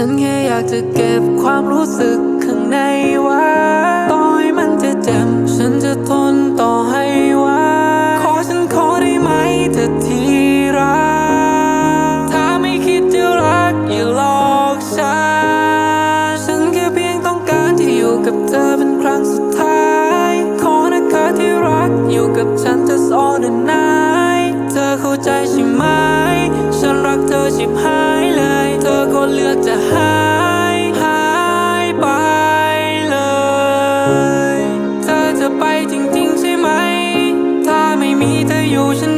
ฉันแค่อยากจะเก็บความรู้สึกข้างในไว้ต่อให้มันจะเจ็บฉันจะทนต่อให้ไว้ขอฉันขอได้ไหมเธอที่รัก ถ้าไม่คิดจะรักอย่าหลอกฉัน ฉันแค่เพียงต้องการที่อยู่กับเธอเป็นครั้งสุดท้าย ขอนะคะที่รักอยู่กับฉัน just all the night เธอเข้าใจใช่ไหม รักเธอชิบหายเลย เธอก็เลือกจะหายหายไปเลย เธอจะไปจริงๆใช่ไหม ถ้าไม่มีเธออยู่ฉัน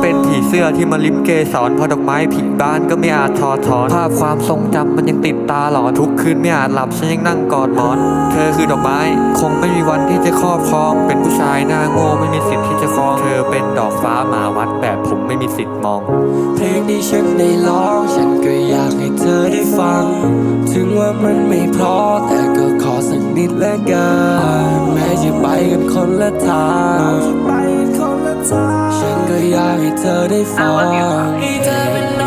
เป็นผีเสื้อที่มาลิมเกสรพอดอกไม้ผีบ้านก็ไม่อาจทอถอน ภาพความทรงจำมันยังติดตาหลอนทุกคืนไม่อาจหลับฉันยังนั่งกอดหมอน เธอคือดอกไม้ คงไม่มีวันที่จะครอบครอง เป็นผู้ชายหน้าโง่ไม่มีสิทธิ์ที่จะครอง เธอเป็นดอกฟ้าหมาวัดแบบผมไม่มีสิทธิ์มอง เพลงที่ฉันได้ร้องฉันก็อยากให้เธอได้ฟัง ถึงว่ามันไม่เพราะแต่ก็ขอสักนิดละกันแม้จะไปกันคนละทาง ฉันก็อย